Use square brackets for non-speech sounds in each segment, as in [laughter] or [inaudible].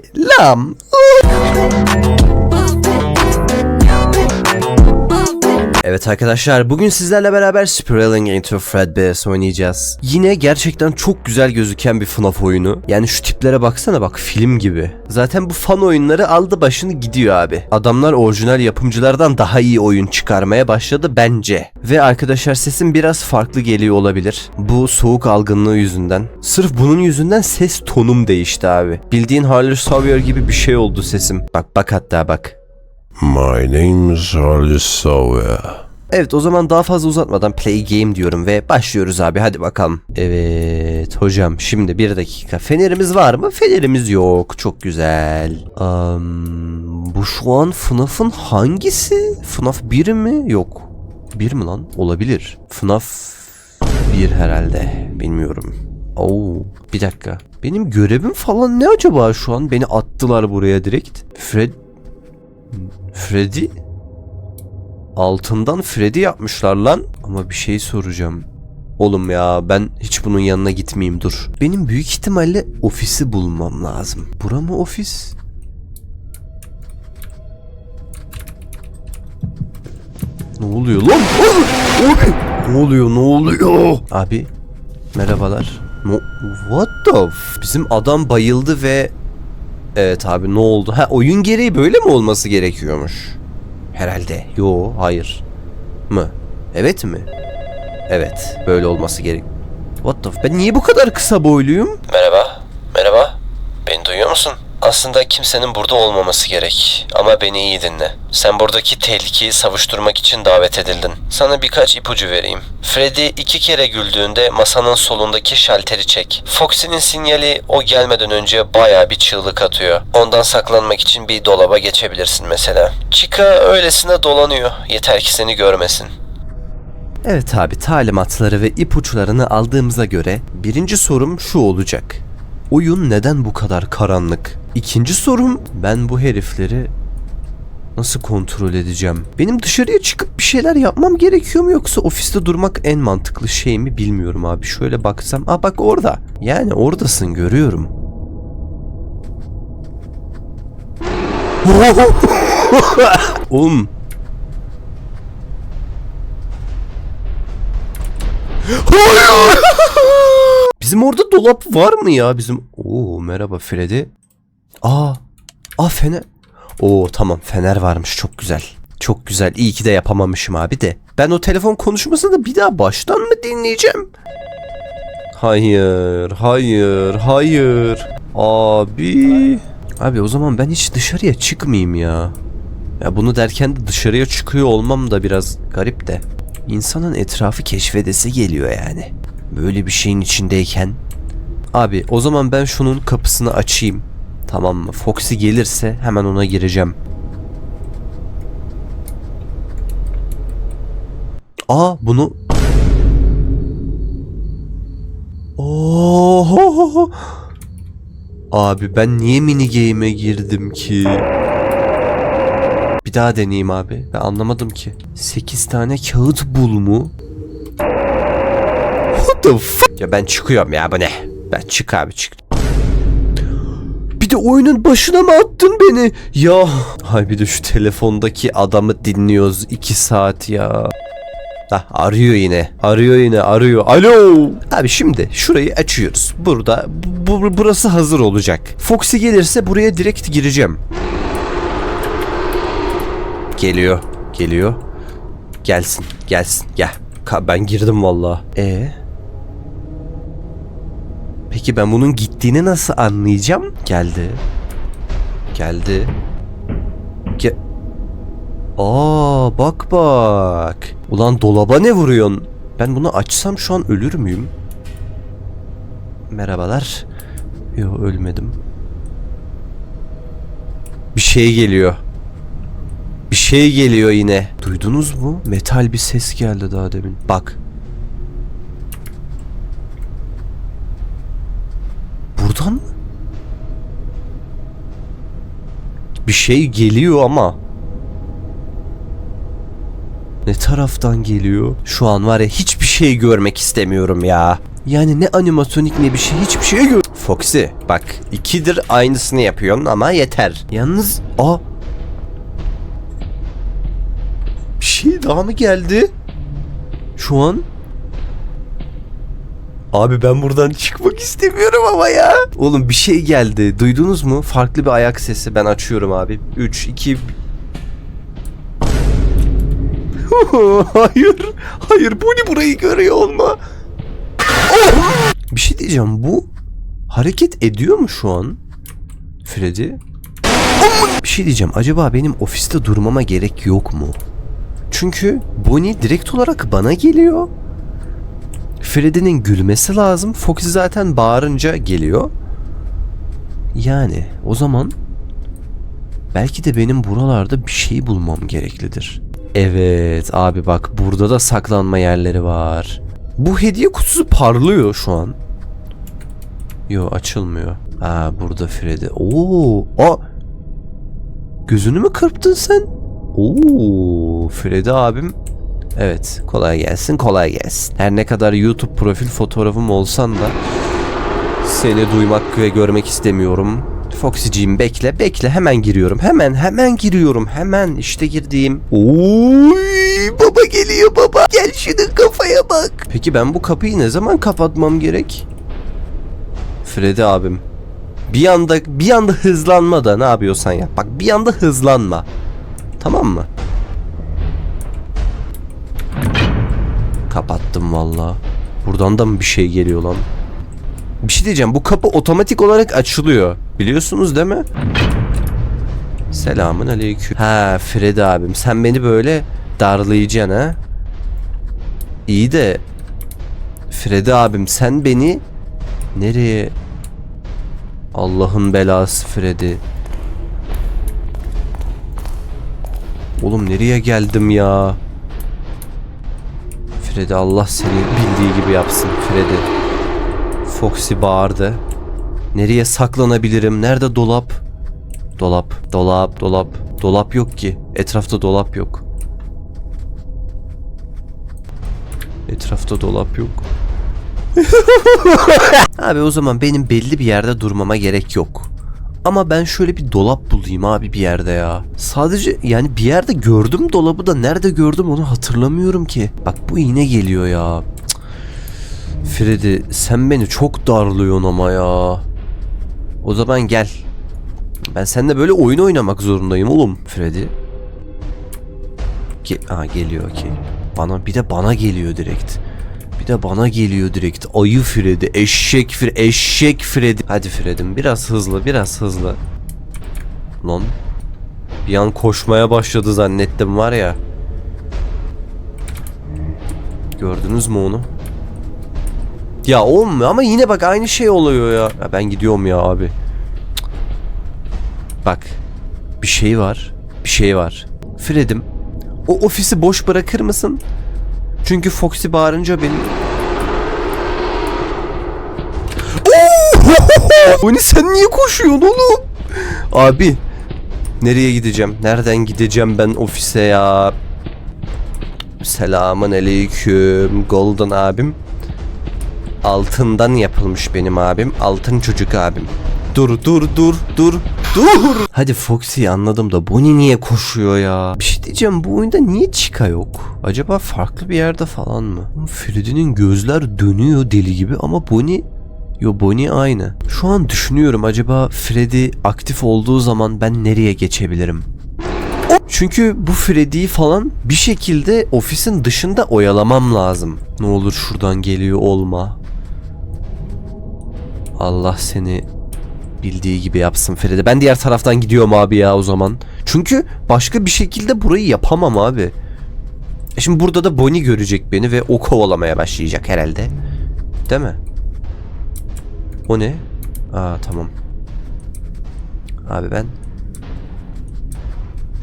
Selam. Evet arkadaşlar bugün sizlerle beraber Spiraling into Fredbear's oynayacağız. Yine gerçekten çok güzel gözüken bir FNAF oyunu. Yani şu tiplere baksana bak film gibi. Zaten bu fan oyunları aldı başını gidiyor abi. Adamlar orijinal yapımcılardan daha iyi oyun çıkarmaya başladı bence. Ve arkadaşlar sesim biraz farklı geliyor olabilir. Bu soğuk algınlığı yüzünden. Sırf bunun yüzünden ses tonum değişti abi. Bildiğin Harley Sawyer gibi bir şey oldu sesim. Bak bak hatta bak. My name is Harley Sawyer. Evet o zaman daha fazla uzatmadan play game diyorum ve başlıyoruz abi hadi bakalım. Evet hocam şimdi bir dakika fenerimiz var mı? Fenerimiz yok çok güzel. Am, bu şu an FNAF'ın hangisi? FNAF 1 mi? Yok. 1 mi lan? Olabilir. FNAF 1 herhalde bilmiyorum. Oo bir dakika. Benim görevim falan ne acaba şu an? Beni attılar buraya direkt. Fred... Freddy? Altından Freddy yapmışlar lan. Ama bir şey soracağım. Oğlum ya ben hiç bunun yanına gitmeyeyim dur. Benim büyük ihtimalle ofisi bulmam lazım. Bura mı ofis? Ne oluyor lan? Abi! Ne oluyor ne oluyor? Abi merhabalar. No, what the f- Bizim adam bayıldı ve Evet abi ne oldu? Ha oyun gereği böyle mi olması gerekiyormuş? Herhalde. Yo, hayır. Mı? Evet mi? Evet, böyle olması gerek. What the f- Ben niye bu kadar kısa boyluyum? Merhaba. Aslında kimsenin burada olmaması gerek. Ama beni iyi dinle. Sen buradaki tehlikeyi savuşturmak için davet edildin. Sana birkaç ipucu vereyim. Freddy iki kere güldüğünde masanın solundaki şalteri çek. Foxy'nin sinyali o gelmeden önce baya bir çığlık atıyor. Ondan saklanmak için bir dolaba geçebilirsin mesela. Chica öylesine dolanıyor. Yeter ki seni görmesin. Evet abi talimatları ve ipuçlarını aldığımıza göre birinci sorum şu olacak. Oyun neden bu kadar karanlık? İkinci sorum ben bu herifleri nasıl kontrol edeceğim? Benim dışarıya çıkıp bir şeyler yapmam gerekiyor mu yoksa ofiste durmak en mantıklı şey mi bilmiyorum abi. Şöyle baksam. Aa bak orada. Yani oradasın görüyorum. [laughs] Oğlum [laughs] Bizim orada dolap var mı ya bizim? Oo merhaba Freddy. Aa, aa fener. Oo tamam fener varmış çok güzel. Çok güzel. İyi ki de yapamamışım abi de. Ben o telefon konuşmasını da bir daha baştan mı dinleyeceğim? Hayır, hayır, hayır. Abi. Abi o zaman ben hiç dışarıya çıkmayayım ya. Ya bunu derken de dışarıya çıkıyor olmam da biraz garip de. İnsanın etrafı keşfedesi geliyor yani. Böyle bir şeyin içindeyken. Abi o zaman ben şunun kapısını açayım. Tamam mı? Foxy gelirse hemen ona gireceğim. Aa bunu... Oo. Abi ben niye mini game'e girdim ki? Bir daha deneyeyim abi. Ben anlamadım ki. 8 tane kağıt bul mu? What the fuck? Ya ben çıkıyorum ya bu ne? Ben çık abi çık. Bir de oyunun başına mı attın beni? Ya. Hay bir de şu telefondaki adamı dinliyoruz 2 saat ya. Hah, arıyor yine. Arıyor yine arıyor. Alo. Abi şimdi şurayı açıyoruz. Burada bu, bu- burası hazır olacak. Foxy gelirse buraya direkt gireceğim. Geliyor. Geliyor. Gelsin. Gelsin. Gel. Ben girdim valla. E Peki ben bunun gittiğini nasıl anlayacağım? Geldi. Geldi. Ge Aa bak bak. Ulan dolaba ne vuruyorsun? Ben bunu açsam şu an ölür müyüm? Merhabalar. Yo ölmedim. Bir şey geliyor. Bir şey geliyor yine. Duydunuz mu? Metal bir ses geldi daha demin. Bak. Buradan mı? Bir şey geliyor ama. Ne taraftan geliyor? Şu an var ya hiçbir şey görmek istemiyorum ya. Yani ne animatronik ne bir şey hiçbir şey gör... Foxy bak ikidir aynısını yapıyorsun ama yeter. Yalnız a bir şey daha mı geldi? Şu an Abi ben buradan çıkmak istemiyorum ama ya. Oğlum bir şey geldi. Duydunuz mu? Farklı bir ayak sesi. Ben açıyorum abi. 3 2 [laughs] Hayır. Hayır. Bu ne burayı görüyor olma. Oh! Bir şey diyeceğim. Bu hareket ediyor mu şu an? Freddy? Bir şey diyeceğim. Acaba benim ofiste durmama gerek yok mu? Çünkü Bonnie direkt olarak bana geliyor. Freddy'nin gülmesi lazım. Foxy zaten bağırınca geliyor. Yani o zaman belki de benim buralarda bir şey bulmam gereklidir. Evet abi bak burada da saklanma yerleri var. Bu hediye kutusu parlıyor şu an. Yo açılmıyor. Aa burada Freddy. Oo, a Gözünü mü kırptın sen? Oo, Freddy abim Evet kolay gelsin kolay gelsin. Her ne kadar YouTube profil fotoğrafım olsan da seni duymak ve görmek istemiyorum. Foxy'ciğim bekle bekle hemen giriyorum. Hemen hemen giriyorum. Hemen işte girdiğim. Oy baba geliyor baba. Gel şunun kafaya bak. Peki ben bu kapıyı ne zaman kapatmam gerek? Freddy abim. Bir anda bir anda hızlanma da ne yapıyorsan yap. Bak bir anda hızlanma. Tamam mı? Kapattım valla. Buradan da mı bir şey geliyor lan? Bir şey diyeceğim. Bu kapı otomatik olarak açılıyor. Biliyorsunuz değil mi? Selamın aleyküm. Ha Freddy abim sen beni böyle darlayacaksın ha? İyi de Freddy abim sen beni nereye Allah'ın belası Freddy. Oğlum nereye geldim ya? Freddy Allah seni bildiği gibi yapsın Freddy. Foxy bağırdı. Nereye saklanabilirim? Nerede dolap? Dolap, dolap, dolap. Dolap yok ki. Etrafta dolap yok. Etrafta dolap yok. [laughs] abi o zaman benim belli bir yerde durmama gerek yok. Ama ben şöyle bir dolap bulayım abi bir yerde ya. Sadece yani bir yerde gördüm dolabı da nerede gördüm onu hatırlamıyorum ki. Bak bu iğne geliyor ya. Cık. Freddy sen beni çok darlıyorsun ama ya. O zaman gel. Ben seninle böyle oyun oynamak zorundayım oğlum. Freddy. Ge Aa, geliyor ki. Bana bir de bana geliyor direkt. Bir de bana geliyor direkt. Ayı Freddy, eşek Freddy, eşek Freddy. Hadi Freddy'm biraz hızlı, biraz hızlı. Lan. Bir an koşmaya başladı zannettim var ya. Gördünüz mü onu? Ya olmuyor ama yine bak aynı şey oluyor ya. ya ben gidiyorum ya abi. Bak. Bir şey var. Bir şey var. Fred'im. O ofisi boş bırakır mısın? Çünkü Foxy bağırınca benim... Oni [laughs] sen niye koşuyorsun oğlum? Abi. Nereye gideceğim? Nereden gideceğim ben ofise ya? Selamun aleyküm. Golden abim. Altından yapılmış benim abim. Altın çocuk abim. Dur dur dur dur dur. Hadi Foxy anladım da Bonnie niye koşuyor ya? Bir şey diyeceğim bu oyunda niye Chica yok? Acaba farklı bir yerde falan mı? Freddy'nin gözler dönüyor deli gibi ama Bonnie Yo Bonnie aynı. Şu an düşünüyorum acaba Freddy aktif olduğu zaman ben nereye geçebilirim? Çünkü bu Freddy'yi falan bir şekilde ofisin dışında oyalamam lazım. Ne olur şuradan geliyor olma. Allah seni bildiği gibi yapsın Freddy. Ben diğer taraftan gidiyorum abi ya o zaman. Çünkü başka bir şekilde burayı yapamam abi. E Şimdi burada da Bonnie görecek beni ve o kovalamaya başlayacak herhalde. Değil mi? O ne? Aa tamam. Abi ben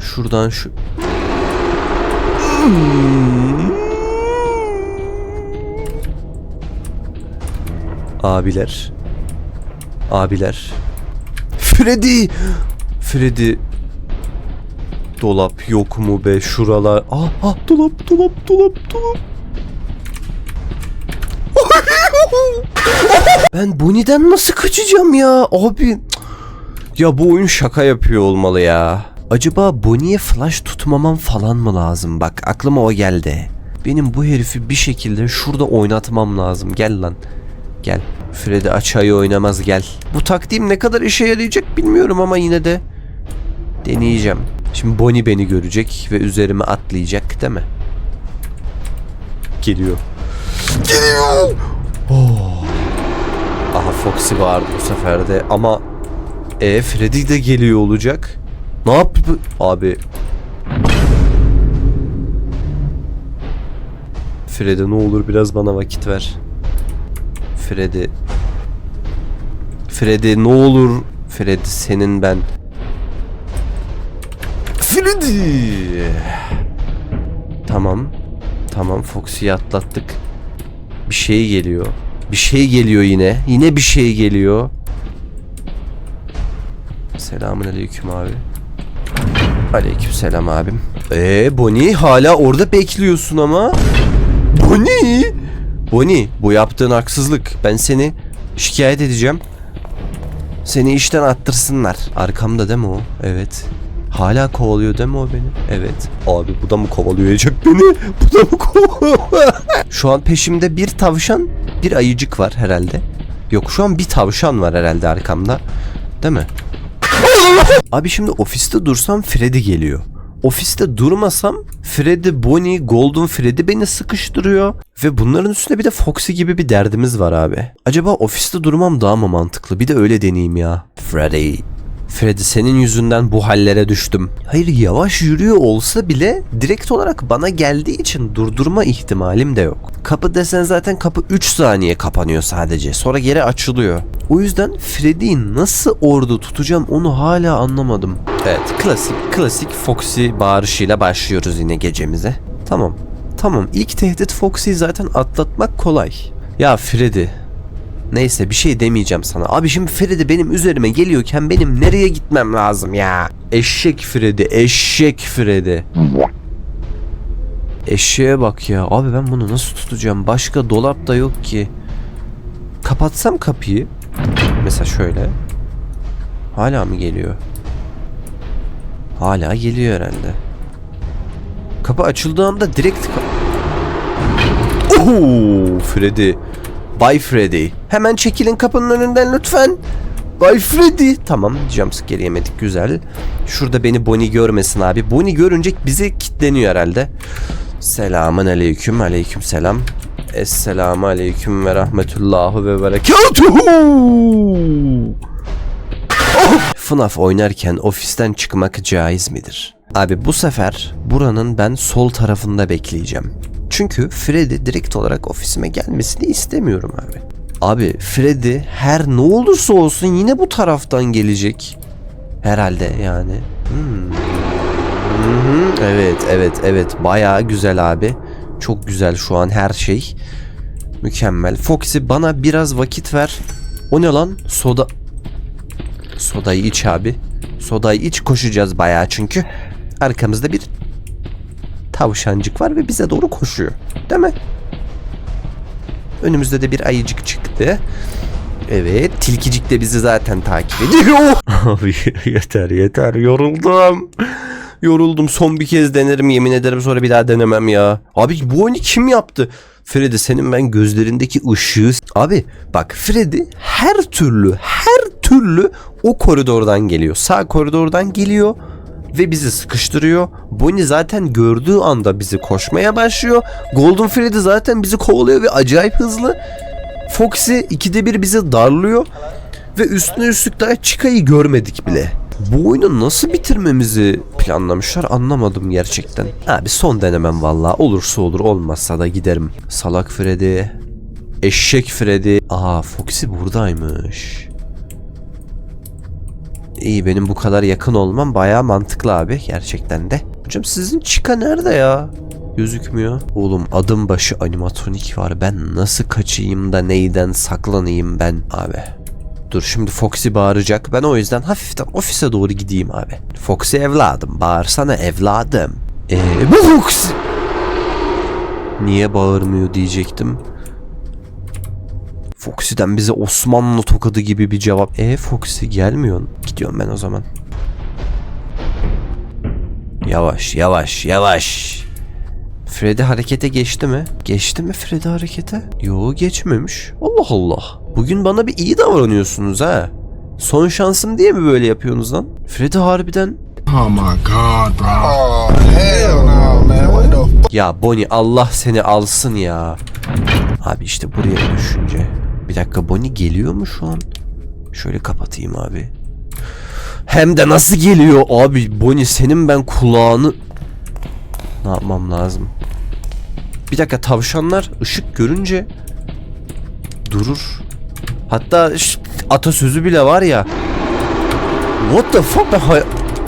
şuradan şu Abiler. Abiler. Freddy! Freddy. Dolap yok mu be şuralar? Ah ah dolap dolap dolap dolap. [laughs] Ben Bonnie'den nasıl kaçacağım ya abi? Ya bu oyun şaka yapıyor olmalı ya. Acaba Bonnie'ye flash tutmamam falan mı lazım? Bak aklıma o geldi. Benim bu herifi bir şekilde şurada oynatmam lazım. Gel lan. Gel. Freddy açayı oynamaz gel. Bu taktiğim ne kadar işe yarayacak bilmiyorum ama yine de deneyeceğim. Şimdi Bonnie beni görecek ve üzerime atlayacak değil mi? Geliyor. Geliyor. Oh. Aha Foxy vardı bu sefer de ama e Freddy de geliyor olacak. Ne yap abi? Freddy ne olur biraz bana vakit ver. Freddy. Freddy ne olur. Freddy senin ben. Freddy. Tamam. Tamam Foxy'yi atlattık. Bir şey geliyor. Bir şey geliyor yine. Yine bir şey geliyor. Selamun aleyküm abi. Aleyküm selam abim. Ee Bonnie hala orada bekliyorsun ama. Bonnie! Bonnie bu yaptığın haksızlık. Ben seni şikayet edeceğim. Seni işten attırsınlar. Arkamda değil mi o? Evet. Hala kovalıyor değil mi o beni? Evet. Abi bu da mı kovalayacak beni? Bu da mı kovalıyor? [laughs] şu an peşimde bir tavşan, bir ayıcık var herhalde. Yok şu an bir tavşan var herhalde arkamda. Değil mi? [laughs] Abi şimdi ofiste dursam Freddy geliyor. Ofiste durmasam Freddy, Bonnie, Golden Freddy beni sıkıştırıyor. Ve bunların üstüne bir de Foxy gibi bir derdimiz var abi. Acaba ofiste durmam daha mı mantıklı? Bir de öyle deneyeyim ya. Freddy. Freddy senin yüzünden bu hallere düştüm. Hayır yavaş yürüyor olsa bile direkt olarak bana geldiği için durdurma ihtimalim de yok. Kapı desen zaten kapı 3 saniye kapanıyor sadece. Sonra geri açılıyor. O yüzden Freddy'yi nasıl orada tutacağım onu hala anlamadım. Evet klasik klasik Foxy bağırışıyla başlıyoruz yine gecemize. Tamam. Tamam ilk tehdit Foxy'yi zaten atlatmak kolay. Ya Freddy Neyse bir şey demeyeceğim sana. Abi şimdi Freddy benim üzerime geliyorken benim nereye gitmem lazım ya? Eşek Freddy, eşek Freddy. Eşeğe bak ya. Abi ben bunu nasıl tutacağım? Başka dolap da yok ki. Kapatsam kapıyı. Mesela şöyle. Hala mı geliyor? Hala geliyor herhalde. Kapı açıldığı anda direkt... Oho, Freddy. Bay Freddy. Hemen çekilin kapının önünden lütfen. Bay Freddy. Tamam jumpscare yemedik güzel. Şurada beni Bonnie görmesin abi. Bonnie görünce bizi kitleniyor herhalde. Selamun aleyküm aleyküm selam. Esselamu aleyküm ve rahmetullahu ve berekatuhu. Oh! FNAF oynarken ofisten çıkmak caiz midir? Abi bu sefer buranın ben sol tarafında bekleyeceğim. Çünkü Freddy direkt olarak ofisime gelmesini istemiyorum abi. Abi Freddy her ne olursa olsun yine bu taraftan gelecek. Herhalde yani. Hmm. Evet evet evet bayağı güzel abi. Çok güzel şu an her şey. Mükemmel. Foxy bana biraz vakit ver. O ne lan? Soda. Sodayı iç abi. Sodayı iç koşacağız bayağı çünkü. Arkamızda bir tavşancık var ve bize doğru koşuyor. Değil mi? Önümüzde de bir ayıcık çıktı. Evet, tilkicik de bizi zaten takip ediyor. [laughs] Abi yeter yeter yoruldum. Yoruldum son bir kez denerim yemin ederim sonra bir daha denemem ya. Abi bu oyunu kim yaptı? Freddy senin ben gözlerindeki ışığı... Abi bak Freddy her türlü her türlü o koridordan geliyor. Sağ koridordan geliyor ve bizi sıkıştırıyor. Bonnie zaten gördüğü anda bizi koşmaya başlıyor. Golden Freddy zaten bizi kovalıyor ve acayip hızlı. Foxy ikide bir bizi darlıyor ve üstüne üstlük daha Chica'yı görmedik bile. Bu oyunu nasıl bitirmemizi planlamışlar anlamadım gerçekten. Abi son denemem valla. Olursa olur olmazsa da giderim. Salak Freddy. Eşek Freddy. Aa Foxy buradaymış. İyi benim bu kadar yakın olmam bayağı mantıklı abi gerçekten de. Hocam sizin Chica nerede ya? Gözükmüyor. Oğlum adım başı animatronik var. Ben nasıl kaçayım da neyden saklanayım ben abi. Dur şimdi Foxy bağıracak. Ben o yüzden hafiften ofise doğru gideyim abi. Foxy evladım. Bağırsana evladım. Eee bu Foxy. Niye bağırmıyor diyecektim. Foxy'den bize Osmanlı tokadı gibi bir cevap. E Foxy gelmiyorsun. Gidiyorum ben o zaman. Yavaş yavaş yavaş. Freddy harekete geçti mi? Geçti mi Freddy harekete? Yo geçmemiş. Allah Allah. Bugün bana bir iyi davranıyorsunuz ha. Son şansım diye mi böyle yapıyorsunuz lan? Freddy harbiden... Oh my god, bro. Oh, hell no, man. What the fuck? Ya Bonnie Allah seni alsın ya. Abi işte buraya düşünce. Bir dakika Bonnie geliyor mu şu an? Şöyle kapatayım abi. Hem de nasıl geliyor abi Bonnie senin ben kulağını... Ne yapmam lazım? Bir dakika tavşanlar ışık görünce durur. Hatta ş- atasözü bile var ya. What the fuck? Ben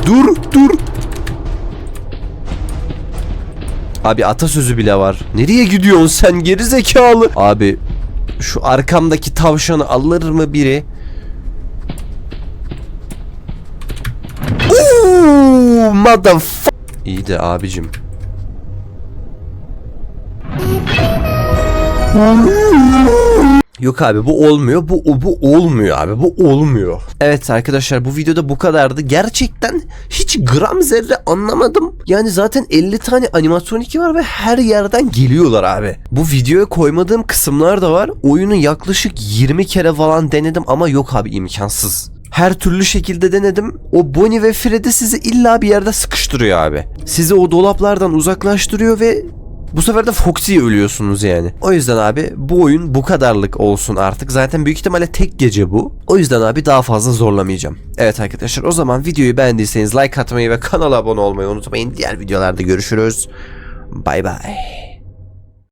dur dur. Abi atasözü bile var. Nereye gidiyorsun sen geri zekalı? Abi şu arkamdaki tavşanı alır mı biri? Ooh, motherfucker. İyi de abicim. Yok abi bu olmuyor. Bu bu olmuyor abi. Bu olmuyor. Evet arkadaşlar bu videoda bu kadardı. Gerçekten hiç gram zerre anlamadım. Yani zaten 50 tane animatroniki var ve her yerden geliyorlar abi. Bu videoya koymadığım kısımlar da var. Oyunu yaklaşık 20 kere falan denedim ama yok abi imkansız. Her türlü şekilde denedim. O Bonnie ve Freddy sizi illa bir yerde sıkıştırıyor abi. Sizi o dolaplardan uzaklaştırıyor ve bu sefer de Foxy'ye ölüyorsunuz yani. O yüzden abi bu oyun bu kadarlık olsun artık. Zaten büyük ihtimalle tek gece bu. O yüzden abi daha fazla zorlamayacağım. Evet arkadaşlar o zaman videoyu beğendiyseniz like atmayı ve kanala abone olmayı unutmayın. Diğer videolarda görüşürüz. Bay bay.